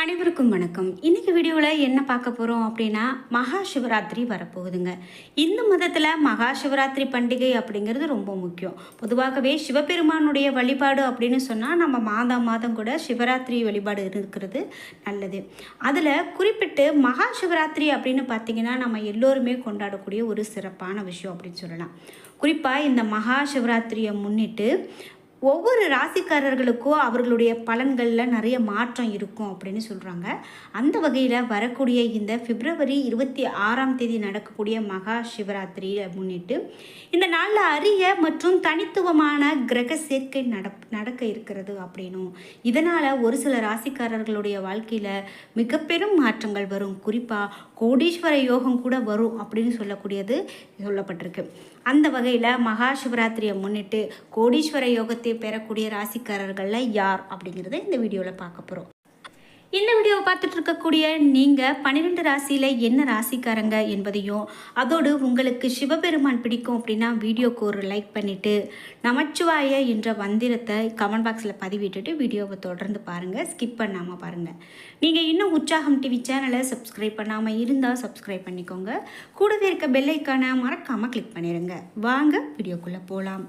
அனைவருக்கும் வணக்கம். இன்னைக்கு வீடியோவில் என்ன பார்க்க போகிறோம் அப்படின்னா மகா சிவராத்திரி வரப்போகுதுங்க. இந்து மதத்தில் மகா சிவராத்திரி பண்டிகை அப்படிங்கிறது ரொம்ப முக்கியம். பொதுவாகவே சிவபெருமானுடைய வழிபாடு அப்படின்னு சொன்னால் நம்ம மாதம் மாதம் கூட சிவராத்திரி வழிபாடு இருக்கிறது நல்லது. அதில் குறிப்பிட்டு மகா சிவராத்திரி அப்படின்னு பார்த்தீங்கன்னா நம்ம எல்லோருமே கொண்டாடக்கூடிய ஒரு சிறப்பான விஷயம் அப்படின்னு சொல்லலாம். குறிப்பாக இந்த மகா சிவராத்திரியை முன்னிட்டு ஒவ்வொரு ராசிக்காரர்களுக்கும் அவர்களுடைய பலன்களில் நிறைய மாற்றம் இருக்கும் அப்படின்னு சொல்கிறாங்க அந்த வகையில் வரக்கூடிய இந்த பிப்ரவரி இருபத்தி ஆறாம் தேதி நடக்கக்கூடிய மகா சிவராத்திரியை முன்னிட்டு இந்த நாளில் அரிய மற்றும் தனித்துவமான கிரக சேர்க்கை நட நடக்க இருக்கிறது அப்படின்னும். இதனால் ஒரு சில ராசிக்காரர்களுடைய வாழ்க்கையில் மிக பெரும் மாற்றங்கள் வரும். குறிப்பாக கோடீஸ்வர யோகம் கூட வரும் அப்படின்னு சொல்லக்கூடியது சொல்லப்பட்டிருக்கு. அந்த வகையில் மகா சிவராத்திரியை முன்னிட்டு கோடீஸ்வர யோகத்தை பெறக்கூடிய ராசிக்காரர்களில் யார் அப்படிங்கிறத இந்த வீடியோவில் பார்க்க போகிறோம் இந்த வீடியோவை பார்த்துட்டு இருக்கக்கூடிய நீங்கள் பன்னிரெண்டு ராசியில் என்ன ராசிக்காரங்க என்பதையும் அதோடு உங்களுக்கு சிவபெருமான் பிடிக்கும் அப்படின்னா வீடியோக்கு ஒரு லைக் பண்ணிவிட்டு நமச்சிவாய என்ற மந்திரத்தை கமெண்ட் பாக்ஸில் பதிவிட்டுட்டு வீடியோவை தொடர்ந்து பாருங்கள் ஸ்கிப் பண்ணாமல் பாருங்கள் நீங்கள் இன்னும் உற்சாகம் டிவி சேனலை சப்ஸ்கிரைப் பண்ணாமல் இருந்தால் சப்ஸ்கிரைப் பண்ணிக்கோங்க. கூடவே இருக்க பெல்லைக்கான மறக்காமல் கிளிக் பண்ணிடுங்க வாங்க வீடியோக்குள்ளே போகலாம்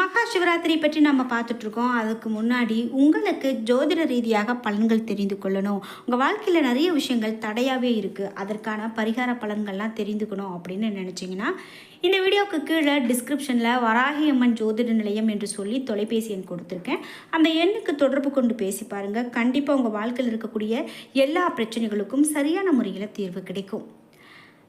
மகா சிவராத்திரி பற்றி நம்ம பார்த்துட்ருக்கோம். அதுக்கு முன்னாடி உங்களுக்கு ஜோதிட ரீதியாக பலன்கள் தெரிந்து கொள்ளணும். உங்கள் வாழ்க்கையில் நிறைய விஷயங்கள் தடையாகவே இருக்குது அதற்கான பரிகார பலன்கள்லாம் தெரிந்துக்கணும் அப்படின்னு நினச்சிங்கன்னா இந்த வீடியோவுக்கு கீழே டிஸ்கிரிப்ஷனில் வராகி அம்மன் ஜோதிட நிலையம் என்று சொல்லி தொலைபேசி எண் கொடுத்துருக்கேன். அந்த எண்ணுக்கு தொடர்பு கொண்டு பேசி பாருங்கள் கண்டிப்பாக உங்கள் வாழ்க்கையில் இருக்கக்கூடிய எல்லா பிரச்சனைகளுக்கும் சரியான முறையில் தீர்வு கிடைக்கும்.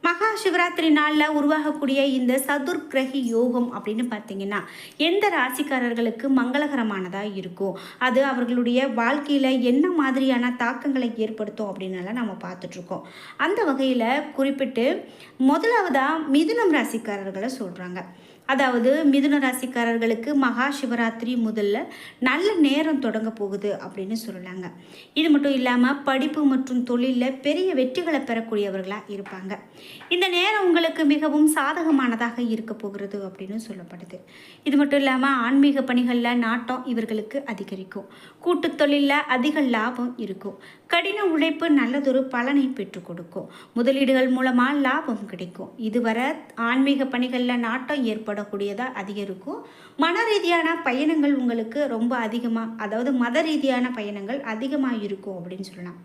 மகா சிவராத்திரி நாளில் உருவாகக்கூடிய இந்த சதுர்கிரகி யோகம் அப்படின்னு பார்த்தீங்கன்னா எந்த ராசிக்காரர்களுக்கு மங்களகரமானதாக இருக்கும்? அது அவர்களுடைய வாழ்க்கையில் என்ன மாதிரியான தாக்கங்களை ஏற்படுத்தும் அப்படின்னால நம்ம பார்த்துட்ருக்கோம் அந்த வகையில் குறிப்பிட்டு முதலாவதாக மிதுனம் ராசிக்காரர்களை சொல்கிறாங்க அதாவது மிதுன ராசிக்காரர்களுக்கு மகா சிவராத்திரி முதல்ல நல்ல நேரம் தொடங்க போகுது அப்படின்னு சொல்லலாங்க இது மட்டும் இல்லாமல் படிப்பு மற்றும் தொழிலில் பெரிய வெற்றிகளை பெறக்கூடியவர்களாக இருப்பாங்க. இந்த நேரம் உங்களுக்கு மிகவும் சாதகமானதாக இருக்க போகிறது அப்படின்னு சொல்லப்படுது. இது மட்டும் இல்லாமல் ஆன்மீக பணிகளில் நாட்டம் இவர்களுக்கு அதிகரிக்கும். கூட்டு தொழிலில் அதிக லாபம் இருக்கும். கடின உழைப்பு நல்லதொரு பலனை பெற்றுக் கொடுக்கும். முதலீடுகள் மூலமாக லாபம் கிடைக்கும். இதுவரை ஆன்மீக பணிகளில் நாட்டம் ஏற்படும் ஏற்படக்கூடியதாக அதிகரிக்கும். மன ரீதியான பயணங்கள் உங்களுக்கு ரொம்ப அதிகமாக அதாவது மத ரீதியான பயணங்கள் அதிகமாக இருக்கும் அப்படின்னு சொல்லலாம்.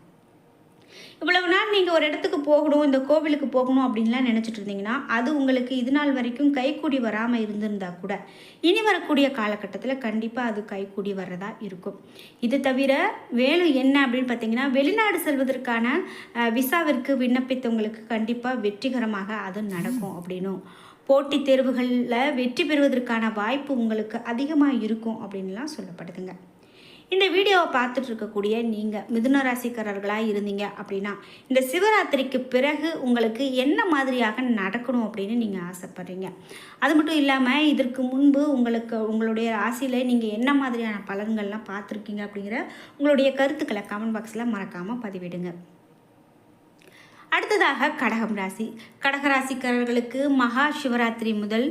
இவ்வளவு நாள் நீங்கள் ஒரு இடத்துக்கு போகணும் இந்த கோவிலுக்கு போகணும் அப்படின்லாம் நினச்சிட்டு இருந்தீங்கன்னா அது உங்களுக்கு இது நாள் வரைக்கும் கைக்கூடி வராமல் இருந்திருந்தா கூட இனி வரக்கூடிய காலகட்டத்தில் கண்டிப்பாக அது கைக்கூடி வர்றதா இருக்கும். இது தவிர வேலை என்ன அப்படின்னு பார்த்தீங்கன்னா வெளிநாடு செல்வதற்கான விசாவிற்கு விண்ணப்பித்தவங்களுக்கு கண்டிப்பாக வெற்றிகரமாக அது நடக்கும் அப்படின்னும். போட்டித் தேர்வுகளில் வெற்றி பெறுவதற்கான வாய்ப்பு உங்களுக்கு அதிகமாக இருக்கும் அப்படின்லாம் சொல்லப்படுதுங்க. இந்த வீடியோவை பார்த்துட்டு இருக்கக்கூடிய நீங்கள் மிதுன ராசிக்காரர்களாக இருந்தீங்க அப்படின்னா இந்த சிவராத்திரிக்கு பிறகு உங்களுக்கு என்ன மாதிரியாக நடக்கணும் அப்படின்னு நீங்கள் ஆசைப்பட்றீங்க. அது மட்டும் இல்லாமல் இதற்கு முன்பு உங்களுக்கு உங்களுடைய ராசியில் நீங்கள் என்ன மாதிரியான பலன்கள்லாம் பார்த்துருக்கீங்க அப்படிங்கிற உங்களுடைய கருத்துக்களை கமெண்ட் பாக்ஸில் மறக்காமல் பதிவிடுங்க. அடுத்ததாக கடகம் ராசி. கடகராசிக்காரர்களுக்கு மகா சிவராத்திரி முதல்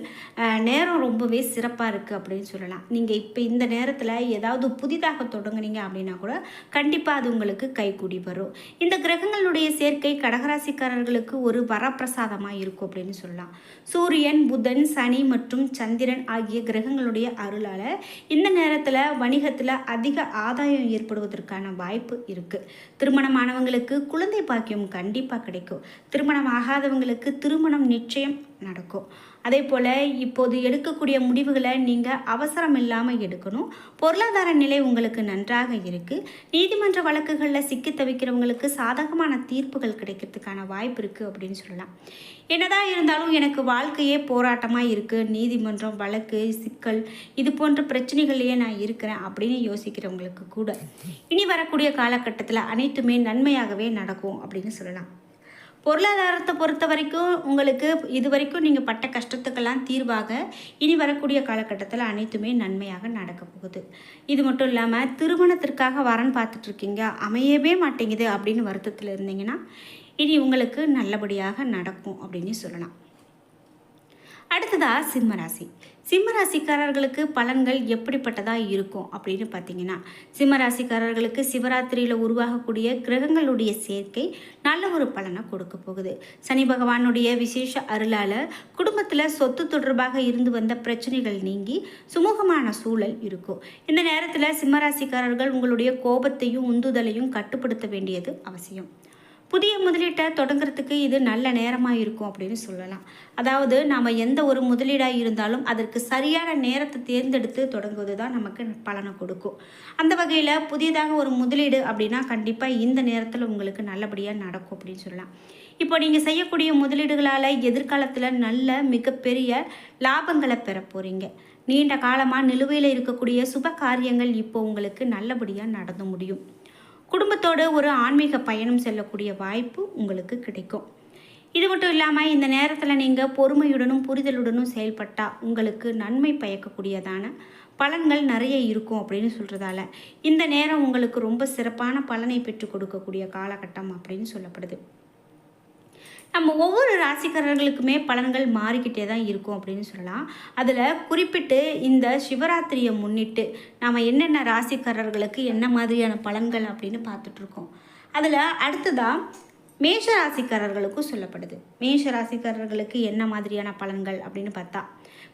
நேரம் ரொம்பவே சிறப்பாக இருக்குது அப்படின்னு சொல்லலாம். நீங்கள் இப்போ இந்த நேரத்தில் ஏதாவது புதிதாக தொடங்குனீங்க அப்படின்னா கூட கண்டிப்பாக அது உங்களுக்கு கைகூடி வரும். இந்த கிரகங்களுடைய சேர்க்கை கடகராசிக்காரர்களுக்கு ஒரு வரப்பிரசாதமாக இருக்கும் அப்படின்னு சொல்லலாம். சூரியன் புதன் சனி மற்றும் சந்திரன் ஆகிய கிரகங்களுடைய அருளால் இந்த நேரத்தில் வணிகத்தில் அதிக ஆதாயம் ஏற்படுவதற்கான வாய்ப்பு இருக்குது திருமணமானவங்களுக்கு குழந்தை பாக்கியம் கண்டிப்பாக கிடைக்கும். திருமணம் ஆகாதவங்களுக்கு திருமணம் நிச்சயம் நடக்கும். அதே போல் இப்போது எடுக்கக்கூடிய முடிவுகளை நீங்கள் அவசரம் இல்லாமல் எடுக்கணும். பொருளாதார நிலை உங்களுக்கு நன்றாக இருக்குது நீதிமன்ற வழக்குகளில் சிக்கி தவிக்கிறவங்களுக்கு சாதகமான தீர்ப்புகள் கிடைக்கிறதுக்கான வாய்ப்பு இருக்குது அப்படின்னு சொல்லலாம். என்னதான் இருந்தாலும் எனக்கு வாழ்க்கையே போராட்டமாக இருக்குது நீதிமன்றம் வழக்கு சிக்கல் இது போன்ற பிரச்சனைகள்லேயே நான் இருக்கிறேன் அப்படின்னு யோசிக்கிறவங்களுக்கு கூட. இனி வரக்கூடிய காலகட்டத்தில் அனைத்துமே நன்மையாகவே நடக்கும் அப்படின்னு சொல்லலாம். பொருளாதாரத்தை பொறுத்த வரைக்கும் உங்களுக்கு இது வரைக்கும் நீங்கள் பட்ட கஷ்டத்துக்கெல்லாம் தீர்வாக இனி வரக்கூடிய காலகட்டத்தில் அனைத்துமே நன்மையாக நடக்க போகுது. இது மட்டும் இல்லாமல் திருமணத்திற்காக வரன் பார்த்துட்ருக்கீங்க. அமையவே மாட்டேங்குது அப்படின்னு வருத்தத்தில் இருந்தீங்கன்னா இனி உங்களுக்கு நல்லபடியாக நடக்கும் அப்படின்னு சொல்லலாம். அடுத்ததாக சிம்மராசி சிம்மராசிக்காரர்களுக்கு பலன்கள் எப்படிப்பட்டதாக இருக்கும் அப்படின்னு பார்த்தீங்கன்னா சிம்மராசிக்காரர்களுக்கு சிவராத்திரியில் உருவாகக்கூடிய கிரகங்களுடைய சேர்க்கை நல்ல ஒரு பலனை கொடுக்க போகுது. சனி பகவானுடைய விசேஷ அருளால் குடும்பத்தில் சொத்து தொடர்பாக இருந்து வந்த பிரச்சனைகள் நீங்கி சுமூகமான சூழல் இருக்கும். இந்த நேரத்தில் சிம்மராசிக்காரர்கள் உங்களுடைய கோபத்தையும் உந்துதலையும் கட்டுப்படுத்த வேண்டியது அவசியம். புதிய முதலீட்டை தொடங்குறதுக்கு இது நல்ல நேரமாக இருக்கும் அப்படின்னு சொல்லலாம். அதாவது நாம் எந்த ஒரு முதலீடாக இருந்தாலும் அதற்கு சரியான நேரத்தை தேர்ந்தெடுத்து தொடங்குவது தான் நமக்கு பலனை கொடுக்கும். அந்த வகையில் புதியதாக ஒரு முதலீடு அப்படின்னா கண்டிப்பாக இந்த நேரத்தில் உங்களுக்கு நல்லபடியாக நடக்கும் அப்படின்னு சொல்லலாம். இப்போ நீங்கள் செய்யக்கூடிய முதலீடுகளால் எதிர்காலத்தில் நல்ல மிகப்பெரிய லாபங்களை பெற போகிறீங்க நீண்ட காலமாக நிலுவையில் இருக்கக்கூடிய சுப காரியங்கள் இப்போ உங்களுக்கு நல்லபடியாக நடந்து முடியும். குடும்பத்தோடு ஒரு ஆன்மீக பயணம் செல்லக்கூடிய வாய்ப்பு உங்களுக்கு கிடைக்கும். இது மட்டும் இல்லாமல் இந்த நேரத்தில் நீங்கள் பொறுமையுடனும் புரிதலுடனும் செயல்பட்டால் உங்களுக்கு நன்மை பயக்கக்கூடியதான பலன்கள் நிறைய இருக்கும் அப்படின்னு சொல்கிறதால இந்த நேரம் உங்களுக்கு ரொம்ப சிறப்பான பலனை பெற்றுக் கொடுக்கக்கூடிய காலகட்டம் அப்படின்னு சொல்லப்படுது. நம்ம ஒவ்வொரு ராசிக்காரர்களுக்குமே பலன்கள் மாறிக்கிட்டே தான் இருக்கும் அப்படின்னு சொல்லலாம். அதில் குறிப்பிட்டு இந்த சிவராத்திரியை முன்னிட்டு நாம் என்னென்ன ராசிக்காரர்களுக்கு என்ன மாதிரியான பலன்கள் அப்படின்னு பார்த்துட்ருக்கோம் அதில் அடுத்ததாக மேஷ ராசிக்காரர்களுக்கும் சொல்லப்படுது. மேஷ ராசிக்காரர்களுக்கு என்ன மாதிரியான பலன்கள் அப்படின்னு பார்த்தா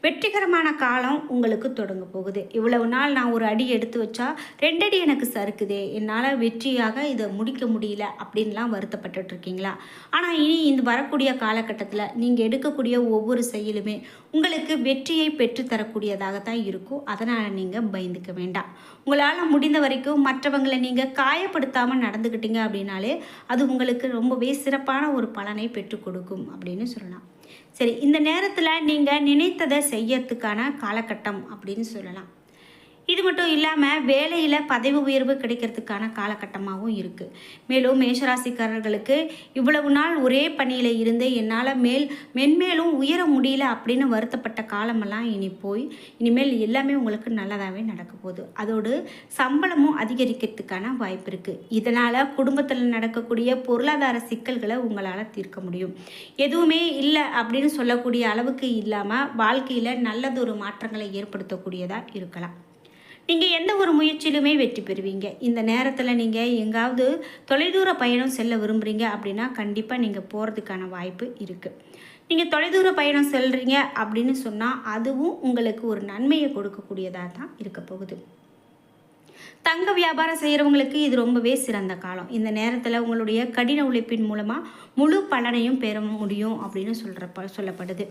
வெற்றிகரமான காலம் உங்களுக்கு தொடங்க போகுது. இவ்வளவு நாள் நான் ஒரு அடி எடுத்து வச்சா ரெண்டடி எனக்கு சறுக்குதே. என்னால் வெற்றியாக இதை முடிக்க முடியல அப்படின்லாம் வருத்தப்பட்டுட்டு இருக்கீங்களா ஆனால் இனி இந்த வரக்கூடிய காலகட்டத்தில் நீங்கள் எடுக்கக்கூடிய ஒவ்வொரு செயலுமே உங்களுக்கு வெற்றியை பெற்றுத்தரக்கூடியதாக தான் இருக்கும். அதனால் நீங்கள் பயந்துக்க வேண்டாம். உங்களால் முடிந்த வரைக்கும் மற்றவங்களை நீங்கள் காயப்படுத்தாமல் நடந்துக்கிட்டீங்க அப்படின்னாலே அது உங்களுக்கு ரொம்பவே சிறப்பான ஒரு பலனை பெற்றுக் கொடுக்கும் அப்படின்னு சொல்லலாம். சரி இந்த நேரத்தில் நீங்கள் நினைத்ததை செய்யறதுக்கான காலகட்டம் அப்படின்னு சொல்லலாம். இது மட்டும் இல்லாமல் வேலையில் பதவி உயர்வு கிடைக்கிறதுக்கான காலகட்டமாகவும் இருக்குது மேலும் மேஷராசிக்காரர்களுக்கு இவ்வளவு நாள் ஒரே பணியில் இருந்து என்னால் மேல் மென்மேலும் உயர முடியல அப்படின்னு வருத்தப்பட்ட காலமெல்லாம் இனி போய் இனிமேல் எல்லாமே உங்களுக்கு நல்லதாகவே நடக்க போகுது. அதோடு சம்பளமும் அதிகரிக்கிறதுக்கான வாய்ப்பு இருக்குது இதனால் குடும்பத்தில் நடக்கக்கூடிய பொருளாதார சிக்கல்களை உங்களால் தீர்க்க முடியும். எதுவுமே இல்லை அப்படின்னு சொல்லக்கூடிய அளவுக்கு இல்லாமல் வாழ்க்கையில் நல்லதொரு மாற்றங்களை ஏற்படுத்தக்கூடியதாக இருக்கலாம். நீங்கள் எந்த ஒரு முயற்சியிலுமே வெற்றி பெறுவீங்க. இந்த நேரத்தில் நீங்கள் எங்காவது தொலைதூர பயணம் செல்ல விரும்புகிறீங்க அப்படின்னா கண்டிப்பாக நீங்கள் போகிறதுக்கான வாய்ப்பு இருக்குது நீங்கள் தொலைதூர பயணம் செல்கிறீங்க அப்படின்னு சொன்னால் அதுவும் உங்களுக்கு ஒரு நன்மையை கொடுக்கக்கூடியதாக தான் இருக்க போகுது. தங்க வியாபாரம் செய்கிறவங்களுக்கு இது ரொம்பவே சிறந்த காலம். இந்த நேரத்தில் உங்களுடைய கடின உழைப்பின் மூலமாக முழு பலனையும் பெற முடியும் அப்படின்னு சொல்கிறப்ப சொல்லப்படுது.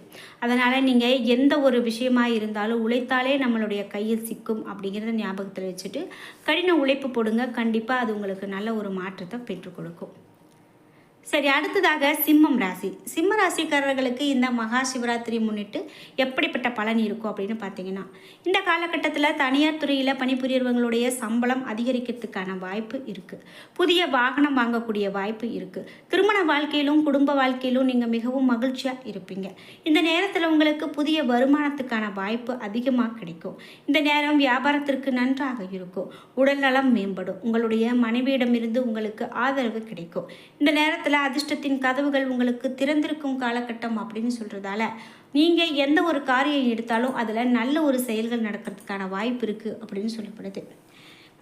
அதனால் நீங்கள் எந்த ஒரு விஷயமாக இருந்தாலும் உழைத்தாலே நம்மளுடைய கையில் சிக்கும் அப்படிங்கிறத ஞாபகத்தில் வச்சுட்டு கடின உழைப்பு போடுங்க. கண்டிப்பாக அது உங்களுக்கு நல்ல ஒரு மாற்றத்தை பெற்றுக் கொடுக்கும். சரி அடுத்ததாக சிம்மம் ராசி. சிம்ம ராசிக்காரர்களுக்கு இந்த மகா சிவராத்திரி முன்னிட்டு எப்படிப்பட்ட பலன் இருக்கும் அப்படின்னு பார்த்தீங்கன்னா இந்த காலகட்டத்தில் தனியார் துறையில் பணிபுரியவங்களுடைய சம்பளம் அதிகரிக்கிறதுக்கான வாய்ப்பு இருக்குது புதிய வாகனம் வாங்கக்கூடிய வாய்ப்பு இருக்குது திருமண வாழ்க்கையிலும் குடும்ப வாழ்க்கையிலும் நீங்கள் மிகவும் மகிழ்ச்சியாக இருப்பீங்க. இந்த நேரத்தில் உங்களுக்கு புதிய வருமானத்துக்கான வாய்ப்பு அதிகமாக கிடைக்கும். இந்த நேரம் வியாபாரத்திற்கு நன்றாக இருக்கும். உடல்நலம் மேம்படும். உங்களுடைய மனைவியிடமிருந்து உங்களுக்கு ஆதரவு கிடைக்கும். இந்த நேரத்தில் அதிர்ஷ்டத்தின் கதவுகள் உங்களுக்கு திறந்திருக்கும் காலகட்டம் அப்படின்னு சொல்கிறதால நீங்கள் எந்த ஒரு காரியம் எடுத்தாலும் அதில் நல்ல ஒரு செயல்கள் நடக்கிறதுக்கான வாய்ப்பு இருக்குது அப்படின்னு சொல்லப்படுது.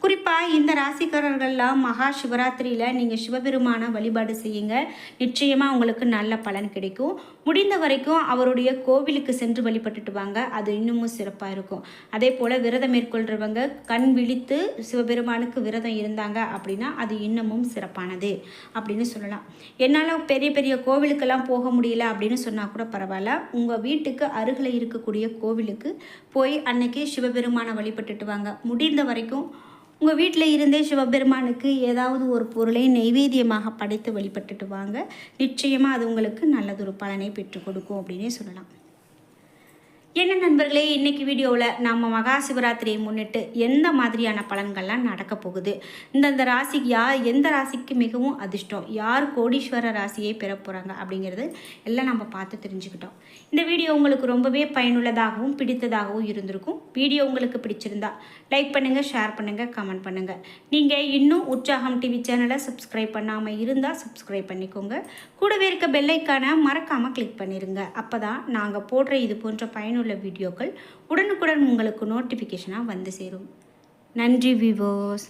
குறிப்பாக இந்த ராசிக்காரர்கள்லாம் மகா சிவராத்திரியில் நீங்கள் சிவபெருமானை வழிபாடு செய்யுங்க. நிச்சயமாக உங்களுக்கு நல்ல பலன் கிடைக்கும். முடிந்த வரைக்கும் அவருடைய கோவிலுக்கு சென்று வழிபட்டுட்டு வாங்க. அது இன்னமும் சிறப்பாக இருக்கும். அதே போல் விரதம் மேற்கொள்கிறவங்க கண் விழித்து சிவபெருமானுக்கு விரதம் இருந்தாங்க அப்படின்னா அது இன்னமும் சிறப்பானது அப்படின்னு சொல்லலாம். என்னால் பெரிய பெரிய கோவிலுக்கெல்லாம் போக முடியல அப்படின்னு சொன்னால் கூட பரவாயில்ல. உங்கள் வீட்டுக்கு அருகில் இருக்கக்கூடிய கோவிலுக்கு போய் அன்னைக்கு சிவபெருமானை வழிபட்டுட்டு வாங்க. முடிந்த வரைக்கும் உங்கள் வீட்டில் இருந்தே சிவபெருமானுக்கு ஏதாவது ஒரு பொருளை நெய்வேத்தியமாக படைத்து வழிபட்டுட்டு வாங்க. நிச்சயமாக அது உங்களுக்கு நல்லதொரு பலனை பெற்றுக் கொடுக்கும் அப்படின்னே சொல்லலாம். என்ன நண்பர்களே இன்றைக்கி வீடியோவில் நம்ம மகா சிவராத்திரியை முன்னிட்டு எந்த மாதிரியான பலன்கள்லாம் நடக்க போகுது? இந்தந்த ராசிக்கு யார் எந்த ராசிக்கு மிகவும் அதிர்ஷ்டம்? யார் கோடீஸ்வர ராசியை பெற போகிறாங்க அப்படிங்கிறது எல்லாம் நம்ம பார்த்து தெரிஞ்சுக்கிட்டோம். இந்த வீடியோ உங்களுக்கு ரொம்பவே பயனுள்ளதாகவும் பிடித்ததாகவும் இருந்திருக்கும். வீடியோ உங்களுக்கு பிடிச்சிருந்தா லைக் பண்ணுங்கள் ஷேர் பண்ணுங்கள் கமெண்ட் பண்ணுங்கள் நீங்கள் இன்னும் உற்சாகம் டிவி சேனலை சப்ஸ்கிரைப் பண்ணாமல் இருந்தால் சப்ஸ்கிரைப் பண்ணிக்கோங்க. கூடவே இருக்க பெல்லைக்கான மறக்காமல் கிளிக் பண்ணிடுங்க அப்போ தான் நாங்கள் போடுற இது போன்ற பயனுள்ள பயனுள்ள வீடியோக்கள் உடனுக்குடன் உங்களுக்கு நோட்டிஃபிகேஷனாக வந்து சேரும். நன்றி விவோஸ்